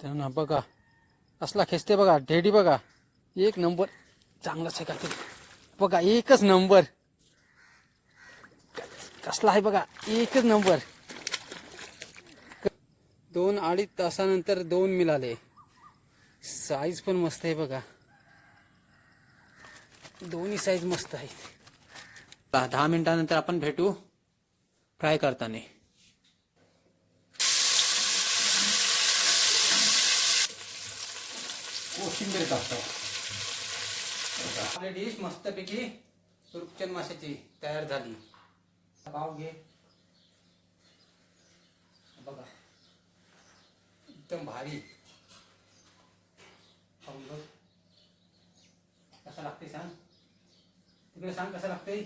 त्यांना बघा असला खेचते बघा ढेडी बघा एक नंबर चांगलाच आहे काहीतरी. बघा एकच नंबर. कसला आहे बघा एकच नंबर. दोन अडीच तासानंतर दोन मिळाले. साईज पण मस्त आहे बघा. दोन्ही साईज मस्त आहे. दहा दहा मिनिटानंतर आपण भेटू. फ्राय करताना. कोशिंबीर टाकतो आपली डिश मस्तपैकी सुरपचंद माशाची तयार झाली. पाव घे. बघा. एकदम भारी. कसं लागते सांग. तिकडे सांग कसं लागतंय.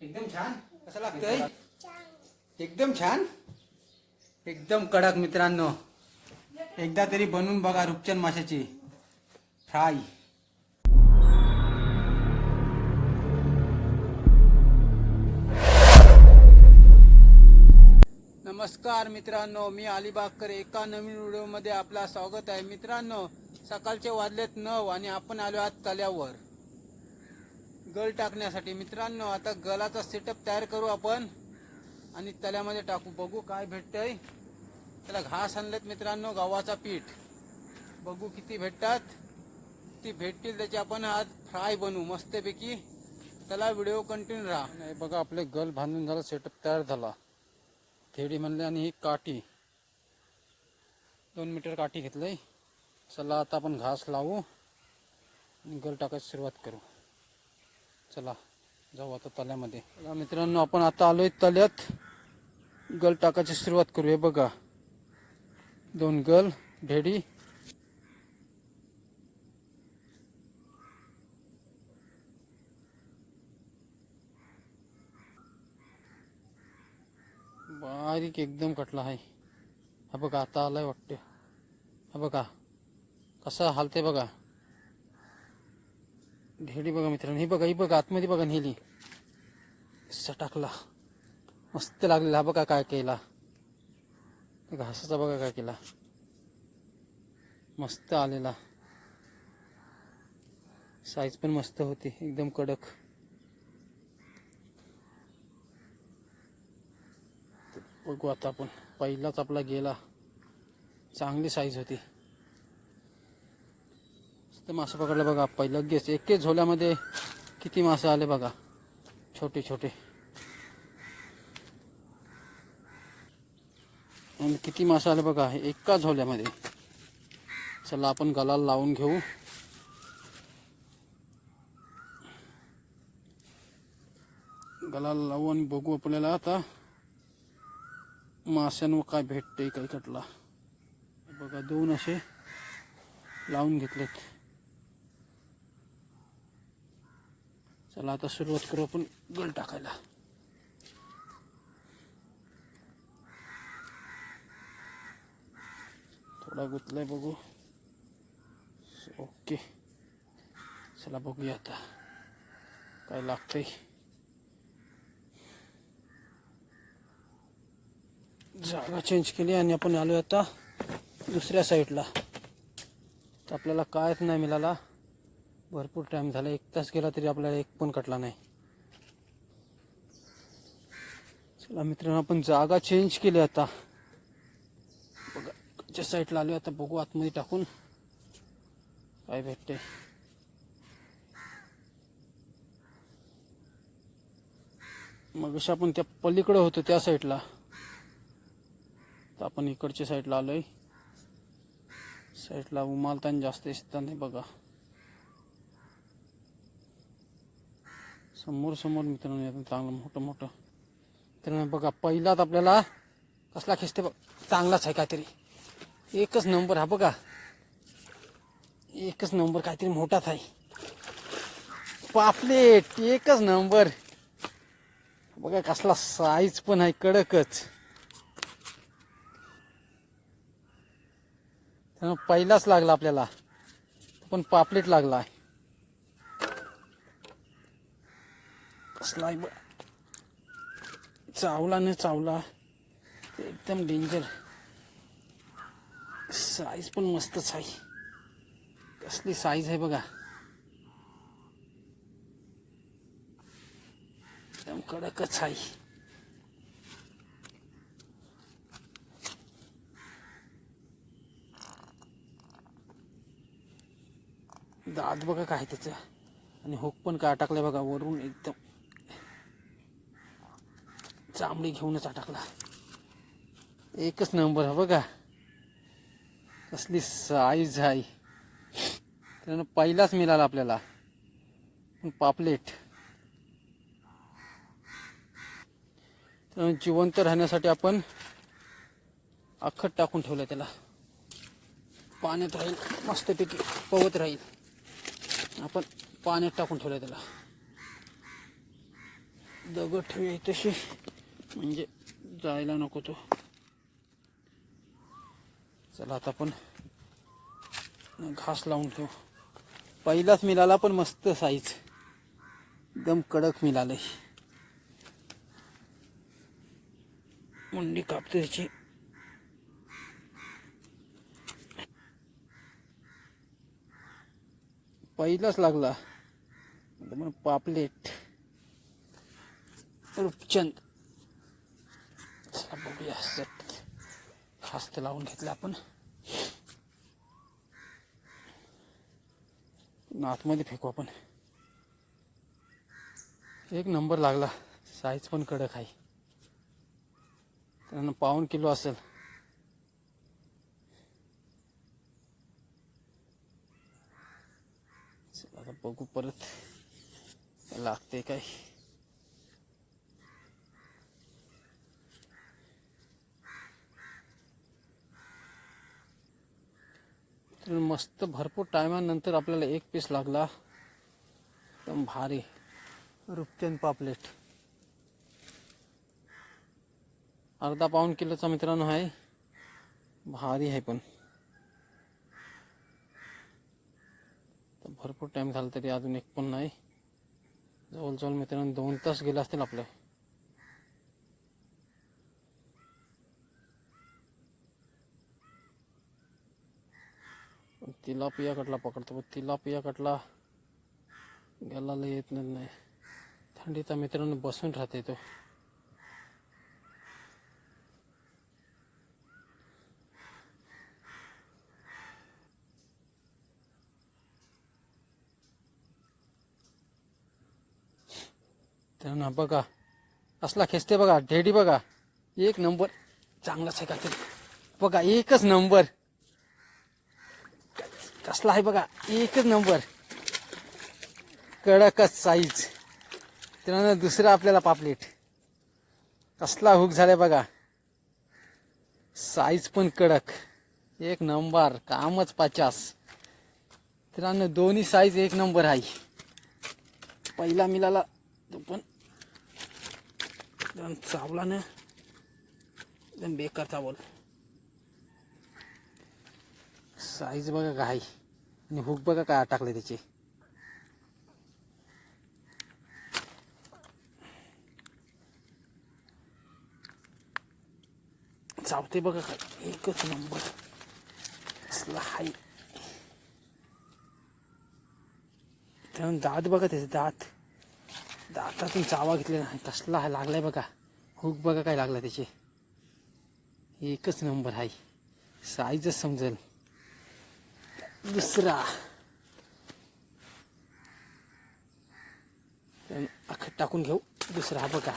एकदम छान? कसं लागतंय? एकदम छान? एकदम कडक मित्रांनो. एकदा तरी बनवून बघा रुपचंद माशाची. फ्राय. नमस्कार मित्रांनो मी अलिबागकर. एका नवीन व्हिडिओमध्ये आपला स्वागत आहे. मित्रांनो सकाळचे वाजलेत नऊ आणि आपण आलो आहात तल्यावर गल टाकण्यासाठी. मित्रांनो आता गलाचा सेटअप तयार करू आपण आणि तल्यामध्ये टाकू. बघू काय भेटतंय. त्याला घास आणलेत मित्रांनो गव्हाचा पीठ. बघू किती भेटतात. ती भेटतील त्याची आपण आज फ्राय बनवू मस्तपैकी. त्याला व्हिडिओ कंटिन्यू राहा. नाही बघा आपले गल बांधून झाला सेटअप तयार झाला. थेडी म्हणले आणि ही काठी. दोन मीटर काठी घेतलंय. चला आता आपण घास लावू आणि गल टाकायची सुरुवात करू. चला जाऊ आता तल्यामध्ये मित्रांनो आपण आता आलोय तल्यात गल टाकायची सुरुवात हे बघा. दोन गल ढेडी बारीक एकदम कटला आहे हा बघा, आता आलाय वाटते हा बघा, कसा हालते बघा. ढेडी बघा मित्रांनो, ही बघा ही बघा, आतमध्ये बघा नेली. कसा टाकला. मस्त लागलेला हा बघा काय केला. घासाचा बघा काय केला. मस्त आलेला. साईज पण मस्त होती एकदम कडक. बघू आता आपण पहिलाच आपला गेला. चांगली साईज होती. मस्त मासे पकडलं बघा पहिलं गेस एकेच झोल्यामध्ये किती मासे आले बघा. छोटे छोटे आणि किती मासे आले बघा एका झोल्यामध्ये. चला आपण गलाला लावून घेऊ. गलाला लावू आणि बघू आपल्याला आता माशांवर काय भेटते काय कटला. बघा दोन असे लावून घेतलेत. चला आता सुरुवात करू आपण गल टाकायला. थोडा गुतलाय बघू ओके चला बघूया आता काय लागतंय जागा चेंज केली आणि आपण आलो आता दुसऱ्या साईडला तर आपल्याला कायच नाही मिळाला भरपूर टाइम झाला एक तास गेला तरी आपल्याला एक पण कटला नाही चला मित्रांनो आपण जागा चेंज केली आता बघा साईडला आलो आता बघू आतमध्ये टाकून. काय भेटते मग आपण त्या पलीकडे होतो त्या साईडला तर आपण इकडच्या साईडला आलोय. साईडला उमालताना जास्त दिसत नाही बघा. समोर समोर मित्रांनो येतात चांगलं मोठं मोठं. तर बघा पहिलाच आपल्याला कसला खेचते बघ. चांगलाच आहे काहीतरी. एकच नंबर हा बघा. एकच नंबर काहीतरी मोठाच आहे. पापलेट एकच नंबर. बघा कसला साईज पण आहे कडकच. त्यानं पहिलाच लागला आपल्याला. पण पापलेट लागला आहे. कसला आहे चावला न चावला. एकदम डेंजर साईज पण मस्तच आहे कसली साईज आहे बघा. एकदम कडकच आहे. दात बघा काय त्याचं. आणि हुक पण काय टाकलं बघा वरून एकदम. चांबडी घेऊनच अटकला एकच नंबर हा बघा. कसली साईज आहे. त्यानं पहिलाच मिळाला आपल्याला. पण पापलेट. जिवंत राहण्यासाठी आपण अख्खट टाकून ठेवलं त्याला. पाण्यात राहील मस्तपैकी पवत राहील. आपण पाण्यात टाकून ठेवलं त्याला. दगड ठेवूया तशी म्हणजे जायला नको तो. चला आता आपण घास लावून ठेवू. पहिलाच मिळाला पण मस्त साईज एकदम कडक मिळालंय मुंडी कापते त्याची. पहिलाच लागला. एकदम पापलेट. रूपचंद चला बघूया शास्त्र लावून घेतलं आपण. आतमध्ये फेकू आपण. एक नंबर लागला. साईज पण कडक आहे. त्यांना पाऊन किलो असेल. आता बघू परत. लागते काय? तर मस्त भरपूर टायमानंतर आपल्याला एक पीस लागला. एकदम भारी. रुपचंद पापलेट. अर्धा पाऊन किलोचा मित्रांनो आहे. भारी आहे पण. भरपूर टाइम झाला तरी अजून एक पण नाही. जवळजवळ मित्रांनो दोन तास गेले असतील आपलं. तिलापिया तिला पिया कटला पकडतो पण तिला पिया कटला गेला येत नाही थंडीचा मित्रांनो बसून राहते तो. त्यांना बघा असला खेचते बघा ढेडी बघा एक नंबर चांगलाच आहे काहीतरी बघा एकच नंबर. कसला आहे बघा एकच नंबर. कडकच साईज त्यानंतर दुसरं आपल्याला पापलेट. कसला हुक झालाय बघा. साईज पण कडक. एक नंबर कामच पाचास. मित्रांनो दोन्ही साईज एक नंबर आहे. पहिला मिळाला तो पण एकदम चावला ना एकदम बेकार चावल. साईज बघा काय. आणि हुक बघा काय टाकले त्याचे. चावते बघा काय एकच नंबर असला हाय. त्यानं दात बघा त्याचे दात. दातातून चावा घेतले नाही कसला हा लागलाय बघा. हुक बघा काय लागला त्याचे. एकच नंबर आहे साईजच समजेल. दुसरा. अख टाकून घेऊ. दुसरा हा बघा.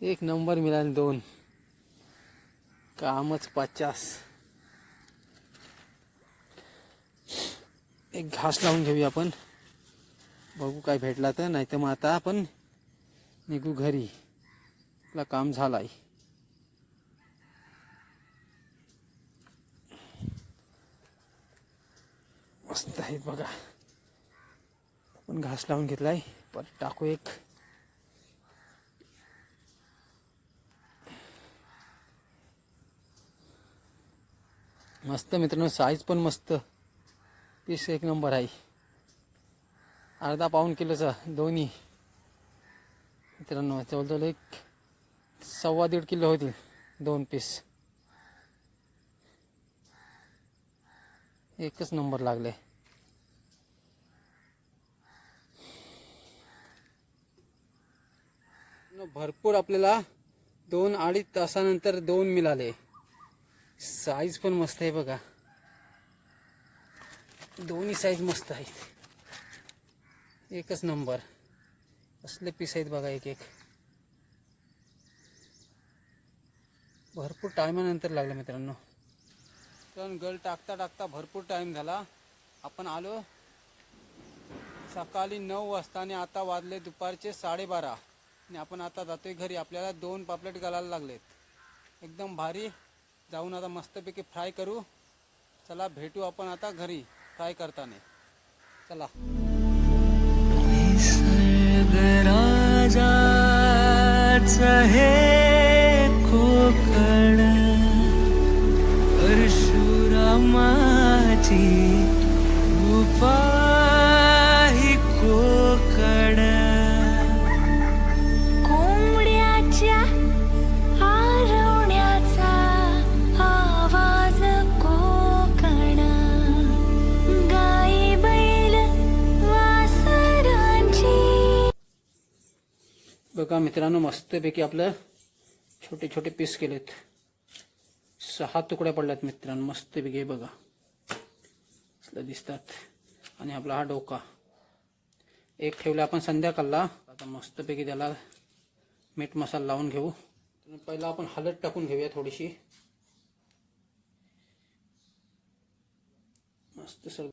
एक नंबर मिळाले दोन. कामच पचास. एक घास लावून घेऊया आपण. बघू काय भेटला तर. नाही तर मग आता आपण निघू घरी. आपला काम झालाय. मस्त आहेत बघा. आपण घास लावून घेतलाय. परत टाकू एक. मस्त मित्रांनो साईज पण मस्त. पीस एक नंबर आहे. अर्धा पाऊन किलोचा दोन्ही. मित्रांनो जवळजवळ एक सव्वा दीड किलो होतील दोन पीस. एकच नंबर लागले. भरपूर आपल्याला दोन अडीच तासानंतर दोन मिळाले. साईज पण मस्त आहे बघा. दोन्ही साईज मस्त आहेत. एकच नंबर. असले पीस आहेत बघा एक एक भरपूर टायमानंतर लागलं मित्रांनो. पण गल टाकता टाकता भरपूर टाईम झाला. आपण आलो. सकाळी नऊ वाजता आणि आता वाजले दुपारचे साडेबारा. आणि आपण आता जातोय घरी. आपल्याला दोन पापलेट घालायला लागलेत. एकदम भारी. जाऊन आता मस्तपैकी फ्राय करू. चला भेटू आपण आता घरी फ्राय करताना. चला. हे कोकण कोकण. कोंबड्याच्या आरवण्याचा आवाज कोकण. गाई बैल वासरांची. बघा मित्रांनो मस्तपैकी आपलं छोटे छोटे पीस केलेत. सहा तुकड्या पडल्यात मित्रांनो मस्तपैकी बघा. असलं दिसतात. आणि आपला हा डोका. एक ठेवला आपण संध्याकाळला. आता मस्तपैकी त्याला मीठ मसाला लावून घेऊ. तर पहिला आपण हळद टाकून घेऊया थोडीशी. मस्त सर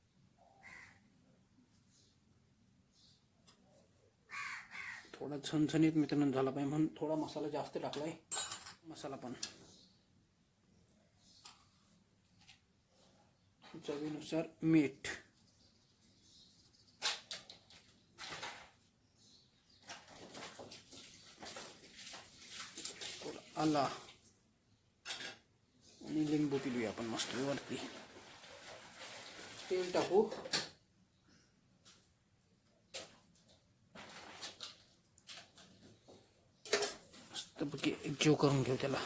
थोडा झणझणीत मित्रांनो झाला पाहिजे म्हणून थोडा मसाला जास्त टाकलाय. मसाला पण. चवीनुसार मीठ. आला. आणि लिंबू पिलूया आपण मस्त वरती. तेल टाकू. मस्तपैकी एकजीव करून घेऊ त्याला.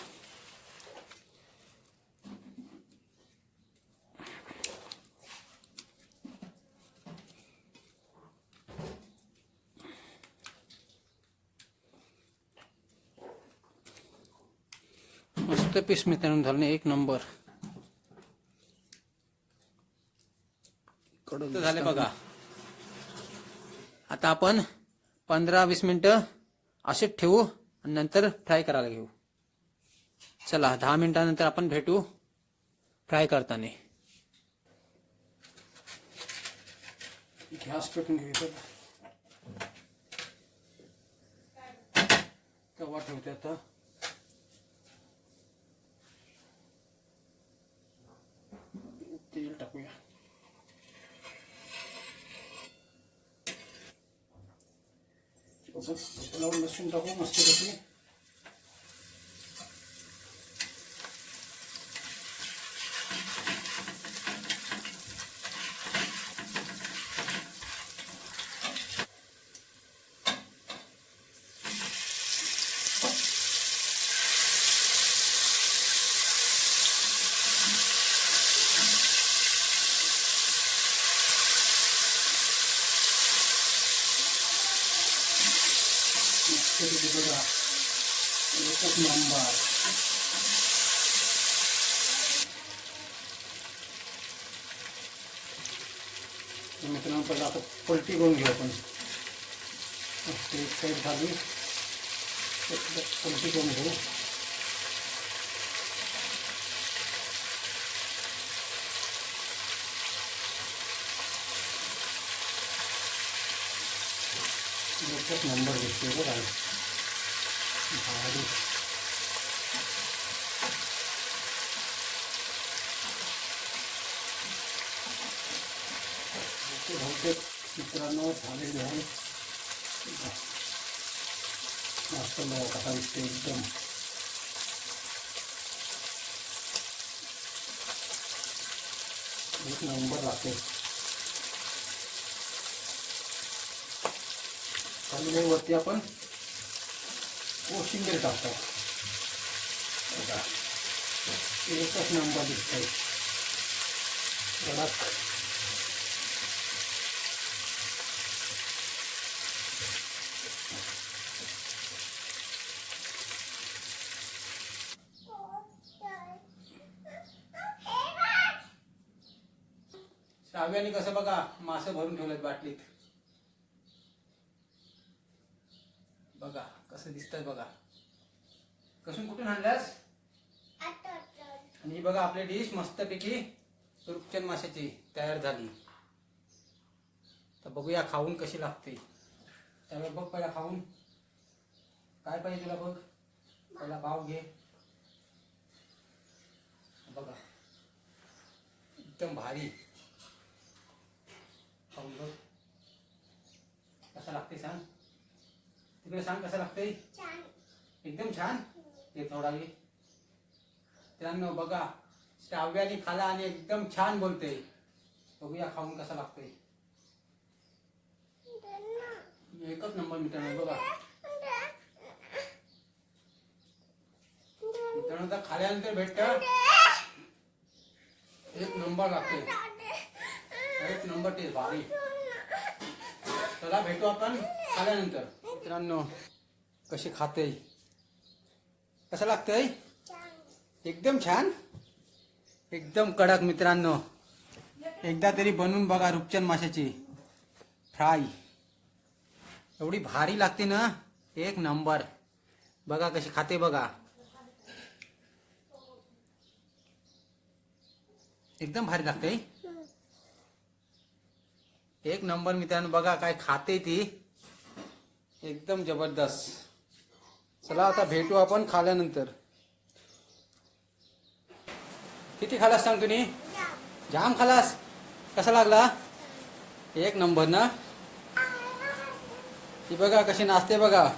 मस्त पीस मित्रांनो झालं एक नंबर. झाले बघा. आता आपण पंधरा वीस मिनिटं असेच ठेवू आणि नंतर फ्राय करायला घेऊ. चला दहा मिनिटानंतर आपण भेटू फ्राय करताना. गॅस पेटून घेऊ तवा ठेवते आता. तेल टाकूया सोबत लावून लसूण टाकू पहिला आता पलटी करून घेऊ आपण मस्त एक साईड झाली एकदा पलटी करून घेऊ एकच नंबर दिसते बघा भारी बहुतेक बहुतेक मित्रांनो झालेले मस्त दिसते एकदम. एक नंबर लागते. वरती आपण कोशिंबीर टाकतो. एकच नंबर दिसतंय. कडक श्राव्याने कसं बघा मासे भरून ठेवलेत बाटलीत. बघा कसं दिसतंय बघा. कसून कुठून आणल्यास आणि बघा आपली डिश मस्तपैकी रुपचंद माशाची तयार झाली. तर बघूया खाऊन कशी लागते. त्यामुळे बघ पहिला खाऊन. काय पाहिजे तुला बघ? पहिला पाव घे. बघा. एकदम भारी. बघ कसं लागते सांग. तिकडे सांग कसं लागतंय. एकदम छान? हे. थोडा घे. त्यांना बघा श्राव्याने खाला आणि एकदम छान बोलते बघूया खाऊन कसं लागतंय. एकच नंबर मित्रांनो बघा. मित्रांनो तर खाल्यानंतर भेटत. एक नंबर लागते एक नंबर टेस्ट भारी. चला भेटू आपण आल्यानंतर. मित्रांनो कशी खाते? कसं लागतंय एकदम छान. एकदम कडक मित्रांनो. एकदा तरी बनवून बघा रुपचंद माशाची. फ्राय. एवढी भारी लागते ना? एक नंबर. बघा कशी खाते बघा. एकदम भारी लागते. एक नंबर मित्रांनो बघा काय खाते ती. एकदम जबरदस्त. चला आता भेटू आपण खाल्यानंतर. किती खालास सांग तुम्ही? जाम खालास. कसा लागला? एक नंबर ना? ती बघा कशी नाचते बघा.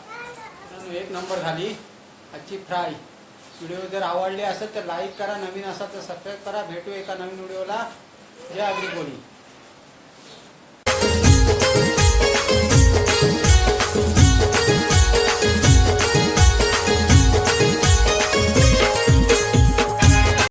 एक नंबर झाली. आजची फ्राय. व्हिडिओ जर आवडले असेल तर लाईक करा नवीन असा तर सबस्क्राईब करा. भेटू एका नवीन व्हिडिओला. जय अग्री कोळी